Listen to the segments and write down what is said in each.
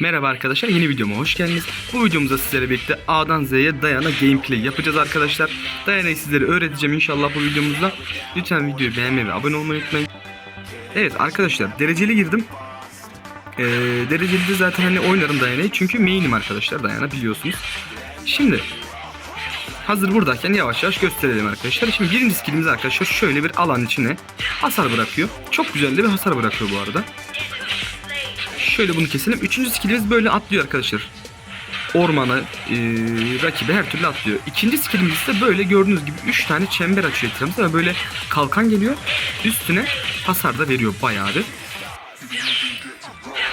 Merhaba arkadaşlar yeni videoma hoş geldiniz. Bu videomuzda sizlere birlikte A'dan Z'ye Dayana gameplay yapacağız arkadaşlar. Dayana'yı sizlere öğreteceğim inşallah bu videomuzda. Lütfen videoyu beğenmeyi ve abone olmayı unutmayın. Evet arkadaşlar dereceli girdim. Ee, dereceli de zaten hani oynarım Dayana'yı çünkü main'im arkadaşlar Dayana biliyorsunuz. Şimdi hazır buradayken yavaş yavaş gösterelim arkadaşlar. Şimdi birinci skillimiz arkadaşlar şöyle bir alan içine hasar bırakıyor. Çok güzel de bir hasar bırakıyor bu arada. Şöyle bunu keselim. Üçüncü skillimiz böyle atlıyor arkadaşlar. Ormana, e, rakibe her türlü atlıyor. İkinci skillimiz ise böyle gördüğünüz gibi 3 tane çember açıyor etrafımızda ve böyle kalkan geliyor. Üstüne hasar da veriyor bayağı bir.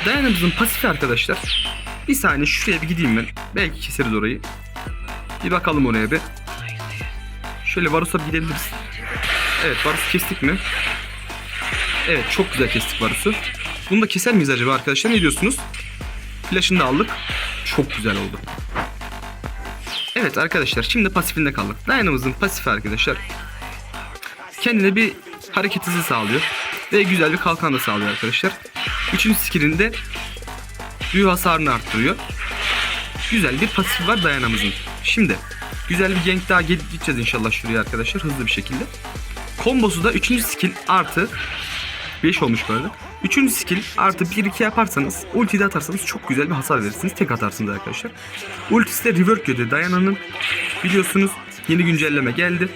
Dayanımızın pasifi arkadaşlar. Bir saniye şuraya bir gideyim ben. Belki keseriz orayı. Bir bakalım oraya bir. Şöyle Varus'a gidebiliriz. Evet Varus kestik mi? Evet çok güzel kestik Varus'u. Bunu da keser miyiz acaba arkadaşlar? Ne diyorsunuz? Flash'ını da aldık. Çok güzel oldu. Evet arkadaşlar şimdi pasifinde kaldık. Dayanımızın pasifi arkadaşlar. Kendine bir hareket hızı sağlıyor. Ve güzel bir kalkan da sağlıyor arkadaşlar. Üçüncü skillinde büyü hasarını arttırıyor. Güzel bir pasifi var dayanamızın. Şimdi güzel bir gank daha gideceğiz inşallah şuraya arkadaşlar hızlı bir şekilde. Kombosu da 3. skill artı 5 olmuş arada. Üçüncü skill artı 1-2 yaparsanız ulti de atarsanız çok güzel bir hasar verirsiniz. Tek atarsınız arkadaşlar. Ultisi de rework yedi Dayana'nın. Biliyorsunuz yeni güncelleme geldi.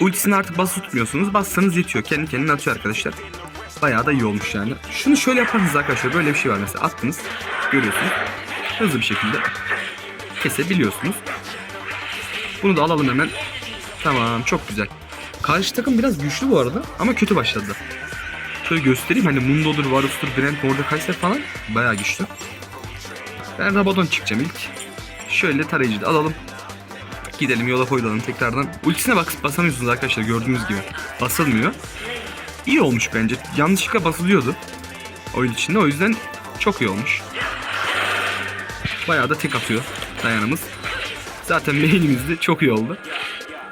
Ultisini artık bası tutmuyorsunuz. Bassanız yetiyor. Kendi kendine atıyor arkadaşlar. Bayağı da iyi olmuş yani. Şunu şöyle yaparsanız arkadaşlar böyle bir şey var mesela. Attınız. Görüyorsunuz. Hızlı bir şekilde kesebiliyorsunuz. Bunu da alalım hemen. Tamam çok güzel. Karşı takım biraz güçlü bu arada ama kötü başladı. Şöyle göstereyim hani Mundo'dur, Varus'tur, Brent, Mordekaiser falan bayağı güçlü. Ben Rabadon çıkacağım ilk. Şöyle tarayıcı da alalım. Gidelim yola koyulalım tekrardan. Ultisine bak basamıyorsunuz arkadaşlar gördüğünüz gibi. Basılmıyor. İyi olmuş bence. Yanlışlıkla basılıyordu. Oyun içinde o yüzden çok iyi olmuş. Bayağı da tek atıyor dayanımız. Zaten main'imiz çok iyi oldu.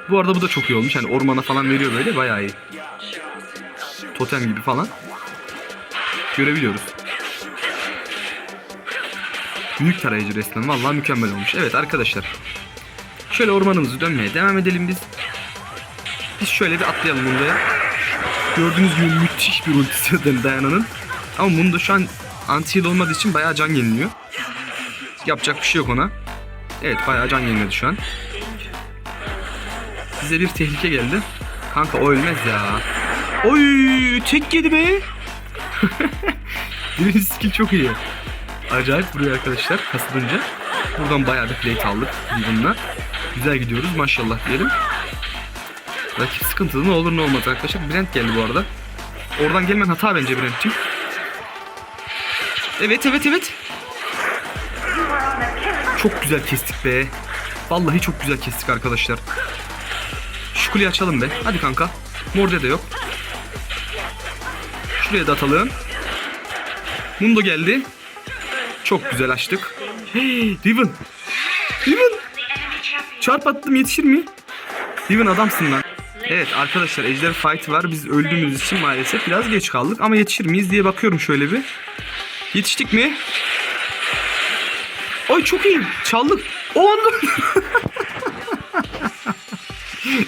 Bu arada bu da çok iyi olmuş. Hani ormana falan veriyor böyle bayağı iyi. Totem gibi falan. Görebiliyoruz. Büyük tarayıcı resmen. Vallahi mükemmel olmuş. Evet arkadaşlar. Şöyle ormanımızı dönmeye devam edelim biz. Biz şöyle bir atlayalım Mundo'ya. Gördüğünüz gibi müthiş bir ultisi zaten Dayana'nın. Ama Mundo şu an anti olmadığı için bayağı can yeniliyor. Yapacak bir şey yok ona. Evet bayağı can yeniledi şu an. Bize bir tehlike geldi. Kanka o ölmez ya. Oy tek yedi be. Birinci skill çok iyi. Acayip vuruyor arkadaşlar kasılınca. Buradan bayağı bir plate aldık bununla. Güzel gidiyoruz maşallah diyelim. Rakip sıkıntılı ne olur ne olmaz arkadaşlar. Brent geldi bu arada. Oradan gelmen hata bence Brent'ciğim. Evet evet evet. Çok güzel kestik be. Vallahi çok güzel kestik arkadaşlar. Şu kuleyi açalım be. Hadi kanka. Morde de yok. Şuraya da atalım. Mundo geldi. Çok güzel açtık. Hey, Riven. Riven. Çarp attım yetişir mi? Riven adamsın lan. Evet arkadaşlar ejder fight var. Biz öldüğümüz için maalesef biraz geç kaldık. Ama yetişir miyiz diye bakıyorum şöyle bir. Yetiştik mi? Ay çok iyi. Çaldık. O anda.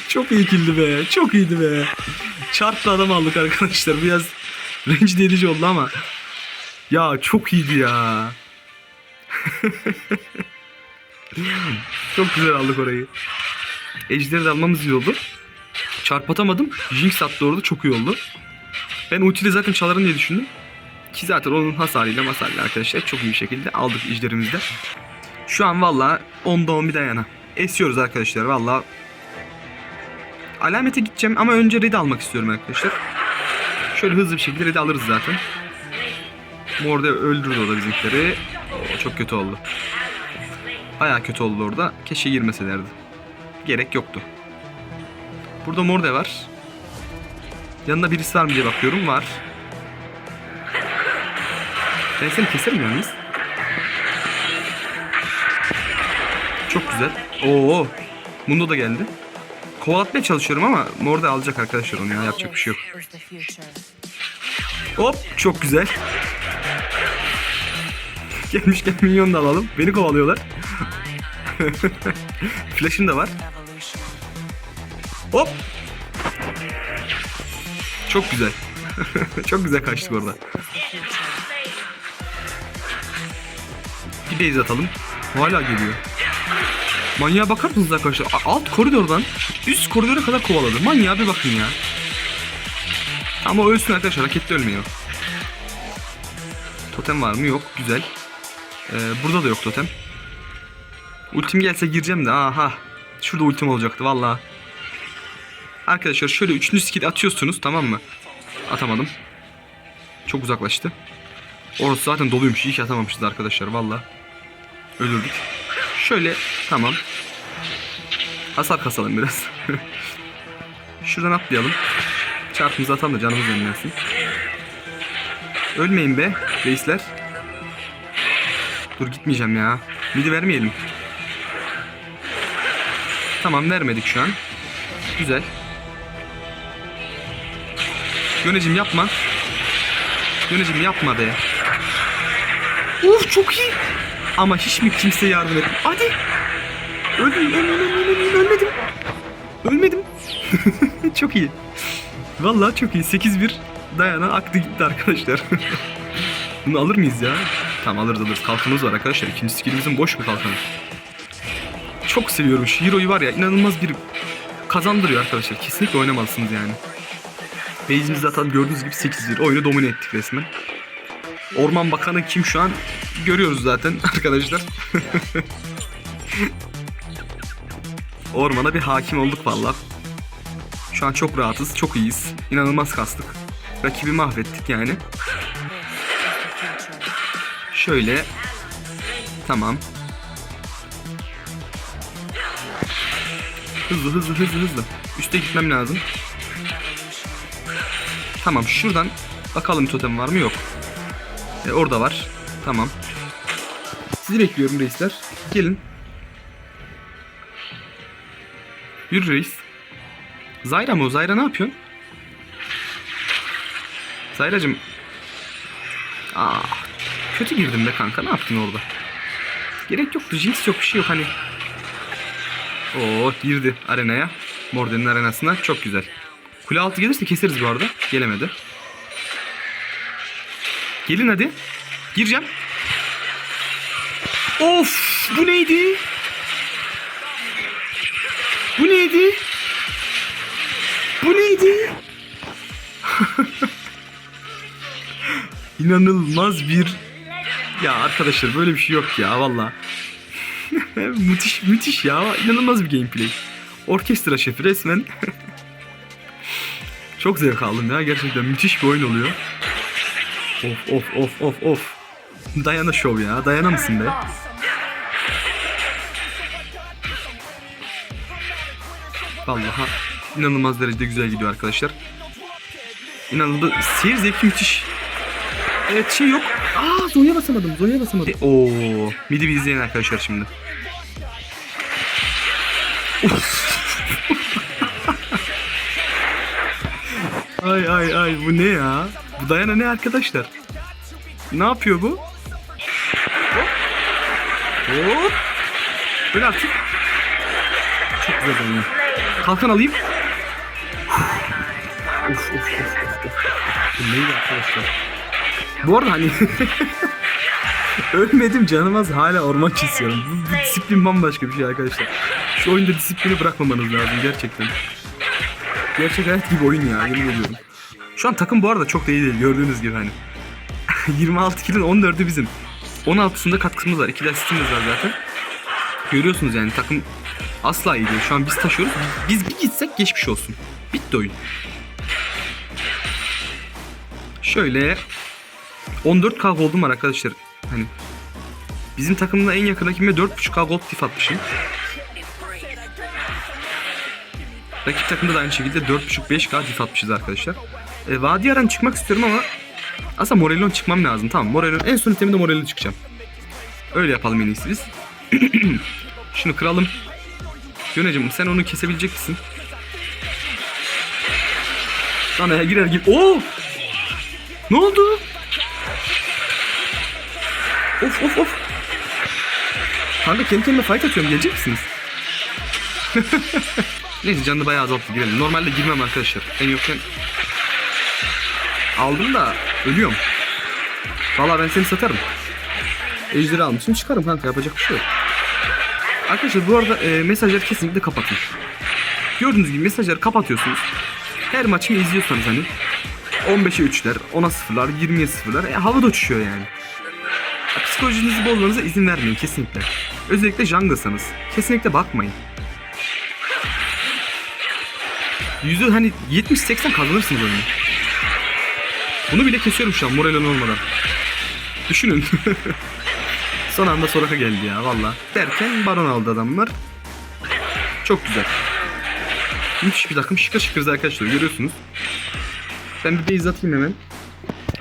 çok iyi kildi be. Çok iyiydi be. Çarptı adam aldık arkadaşlar. Biraz rencide edici oldu ama. Ya çok iyiydi ya. çok güzel aldık orayı. Ejderi de almamız iyi oldu. Çarpatamadım. Jinx attı orada çok iyi oldu. Ben ultiyle zaten çalarım diye düşündüm. Ki zaten onun hasarıyla masarıyla arkadaşlar çok iyi şekilde aldık ejderimizde. Şu an valla 10'da 10 bir yana. Esiyoruz arkadaşlar valla. Alamete gideceğim ama önce red almak istiyorum arkadaşlar. Şöyle hızlı bir şekilde red alırız zaten. Morde öldürdü o da bizimkileri. Oo, çok kötü oldu. Baya kötü oldu orada. Keşke girmeselerdi. Gerek yoktu. Burada Morde var. Yanında birisi var mı diye bakıyorum. Var. Ben seni keserim yalnız. Çok güzel. Oo. Mundo da geldi. Kovalatmaya çalışıyorum ama Morde alacak arkadaşlar onu ya. Yapacak bir şey yok. Hop çok güzel. Gelmişken minyon da alalım. Beni kovalıyorlar. Flash'ım da var. Hop. Çok güzel. Çok güzel kaçtık orada. Bir base atalım. Hala geliyor. Manyağa bakar mısınız arkadaşlar? Alt koridordan üst koridora kadar kovaladı. Manyağa bir bakın ya. Ama ölsün arkadaşlar. Rakette ölmüyor. Totem var mı? Yok. Güzel. Ee, burada da yok totem. Ultim gelse gireceğim de. Aha. Şurada ultim olacaktı valla. Arkadaşlar şöyle üçüncü skill atıyorsunuz tamam mı? Atamadım. Çok uzaklaştı. Orası zaten doluymuş. İyi ki atamamışız arkadaşlar valla. Ölürdük. Şöyle tamam. Hasar kasalım biraz. Şuradan atlayalım. Çarpımızı atalım da canımız önlensin. Ölmeyin be reisler. Dur gitmeyeceğim ya. Midi vermeyelim. Tamam vermedik şu an. Güzel. Yönecim yapma. Yönecim yapma be. Uf çok iyi. Ama hiç mi kimse yardım etmiyor? Hadi. Öldüm, öldüm, öldüm, öldüm, ölmedim. Ölmedim. çok iyi. Vallahi çok iyi. 8-1 dayana aktı gitti arkadaşlar. Bunu alır mıyız ya? Tamam alırız alırız. Kalkanımız var arkadaşlar. İkinci skillimizin boş bir kalkanı. Çok seviyorum şu Hero'yu var ya inanılmaz bir kazandırıyor arkadaşlar. Kesinlikle oynamalısınız yani. Base'imiz zaten gördüğünüz gibi 8-1. Oyunu domine ettik resmen. Orman Bakanı kim şu an görüyoruz zaten arkadaşlar. Ormana bir hakim olduk valla. Şu an çok rahatız, çok iyiyiz. İnanılmaz kastık. Rakibi mahvettik yani. Şöyle. Tamam. Hızlı hızlı hızlı hızlı. Üste gitmem lazım. Tamam şuradan bakalım totem var mı yok. E, orada var. Tamam. Sizi bekliyorum reisler. Gelin. Yürü reis. Zayra mı o? Zayra ne yapıyorsun? Zayracım. Aa, kötü girdim be kanka. Ne yaptın orada? Gerek yoktu. Jinx yok bir şey yok hani. Oo girdi arenaya. Morden'in arenasına. Çok güzel. Kule altı gelirse keseriz bu arada. Gelemedi. Gelin hadi. Gireceğim. Of bu neydi? Bu neydi? Bu neydi? İnanılmaz bir ya arkadaşlar böyle bir şey yok ya valla. müthiş müthiş ya inanılmaz bir gameplay. Orkestra şefi resmen. Çok zevk aldım ya gerçekten müthiş bir oyun oluyor. Of of of of of. Dayana şov ya. Dayana mısın be? Vallahi inanılmaz derecede güzel gidiyor arkadaşlar. İnanılmaz. Seyir zevki müthiş. Evet şey yok. Aa Zonya basamadım. Zonya basamadım. E, Oo, midi bir izleyin arkadaşlar şimdi. ay ay ay bu ne ya? Bu Dayana ne arkadaşlar? Ne yapıyor bu? Hop. Hop. Böyle artık. Çok güzel oynuyor. Kalkan alayım. of of of of. Bu neydi arkadaşlar? Bu arada hani Ölmedim canım az hala orman kesiyorum. Bu, bu disiplin bambaşka bir şey arkadaşlar. Şu oyunda disiplini bırakmamanız lazım gerçekten. Gerçek hayat gibi oyun ya yemin ediyorum. Şu an takım bu arada çok da iyi değil gördüğünüz gibi hani. 26 kilin 14'ü bizim. 16'sında katkımız var. 2 de asistimiz var zaten. Görüyorsunuz yani takım asla iyi değil. Şu an biz taşıyoruz. Biz bir gitsek geçmiş olsun. Bitti oyun. Şöyle 14k gold'um var arkadaşlar. Hani bizim takımda en yakın rakibime 4.5k gold tif atmışım. Rakip takımda da aynı şekilde 4.5-5k dif atmışız arkadaşlar. E, Vadi Aran çıkmak istiyorum ama aslında Morelon çıkmam lazım. Tamam Morelon en son iteminde Morelon çıkacağım. Öyle yapalım en iyisi biz. Şunu kıralım. Yönecim sen onu kesebilecek misin? Sana girer gibi. Oo! Ne oldu? Of of of. Kanka kendi kendime fight atıyorum. Gelecek misiniz? Neyse canını bayağı azalttı girelim. Normalde girmem arkadaşlar. En yokken aldım da ölüyorum. Valla ben seni satarım. Ejderi almışım çıkarım kanka yapacak bir şey yok. Arkadaşlar bu arada e, mesajları kesinlikle kapatın. Gördüğünüz gibi mesajları kapatıyorsunuz. Her maçımı izliyorsanız hani 15'e 3'ler, 10'a 0'lar, 20'ye 0'lar e, havada uçuşuyor yani. Ya, Psikolojinizi bozmanıza izin vermeyin kesinlikle. Özellikle jungle'sanız. Kesinlikle bakmayın. Yüzü hani 70-80 kazanırsınız oyunu. Bunu bile kesiyorum şu an moralin olmadan. Düşünün. Son anda Soraka geldi ya valla. Derken Baron aldı adamlar. Çok güzel. Müthiş bir takım şıkır şıkırız arkadaşlar görüyorsunuz. Ben bir base atayım hemen.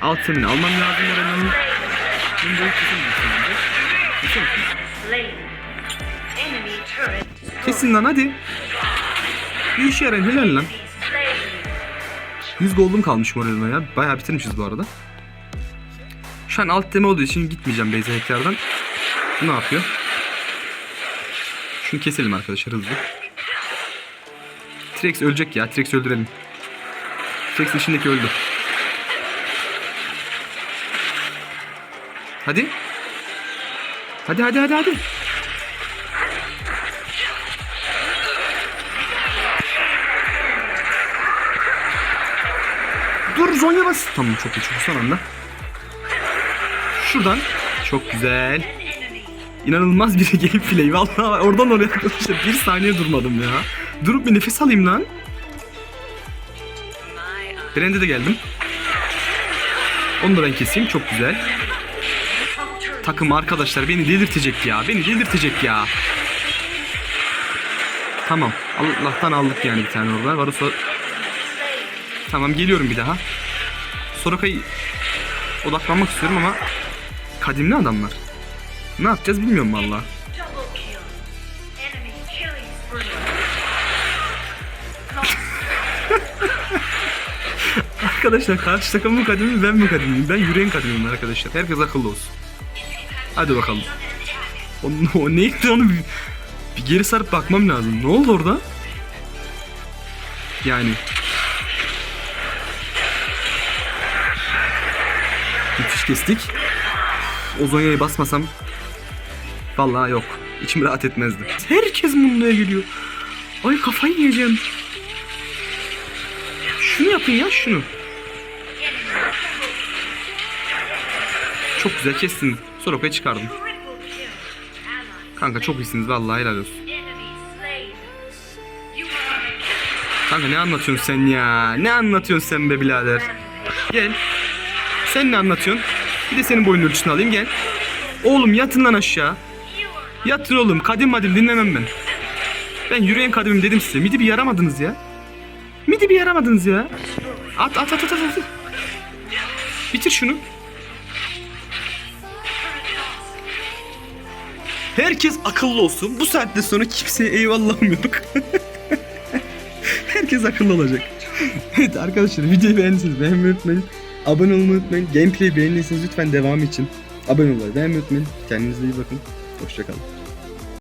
Alt semini almam lazım Morelo'nun. Bunu böyle kesin. Enemy turret. Kesin lan hadi. Bir işe yarayın helal lan. Slain. 100 gold'um kalmış Morello'na ya. Bayağı bitirmişiz bu arada. Şu an alt deme olduğu için gitmeyeceğim base'e tekrardan. Ne yapıyor? Şunu keselim arkadaşlar hızlı. T-Rex ölecek ya. T-Rex öldürelim. T-Rex'in içindeki öldü. Hadi. Hadi hadi hadi hadi. Dur Zonya bas. Tamam çok iyi çok son anda. Şuradan. Çok güzel. İnanılmaz bir gameplay. Vallahi oradan oraya arkadaşlar bir saniye durmadım ya. Durup bir nefes alayım lan. Brand'e de geldim. Onu da ben keseyim. Çok güzel. Takım arkadaşlar beni delirtecek ya. Beni delirtecek ya. Tamam. Allah'tan aldık yani bir tane orada. Varus o- Tamam geliyorum bir daha. Soraka'yı odaklanmak istiyorum ama kadimli adamlar. Ne yapacağız bilmiyorum valla. Arkadaşlar karşı takım mı kadimli ben mi kadimliyim? Ben yüreğin kadimliyim arkadaşlar. Herkes akıllı olsun. Hadi bakalım. O, o neydi onu bir, bir geri sarıp bakmam lazım. Ne oldu orada? Yani. Müthiş kestik. O Zonya'yı basmasam Vallahi yok. İçim rahat etmezdi. Herkes Mundo'ya geliyor. Ay kafayı yiyeceğim. Şunu yapın ya şunu. Çok güzel kestin. Soroka'yı çıkardım. Kanka çok iyisiniz vallahi helal olsun. Kanka ne anlatıyorsun sen ya? Ne anlatıyorsun sen be birader? Gel. Sen ne anlatıyorsun? Bir de senin boyun ölçüsünü alayım gel. Oğlum yatın lan aşağı. Yatın oğlum. Kadim madim dinlemem ben. Ben yüreğin kadimim dedim size. Midi bir yaramadınız ya. Midi bir yaramadınız ya. At at at at at. Bitir şunu. Herkes akıllı olsun. Bu saatten sonra kimseye eyvallahım yok. Herkes akıllı olacak. evet arkadaşlar videoyu beğendiyseniz beğenmeyi unutmayın. Abone olmayı unutmayın. Gameplay beğendiyseniz lütfen devam için abone olmayı beğenmeyi unutmayın. Kendinize iyi bakın. Hoşçakalın.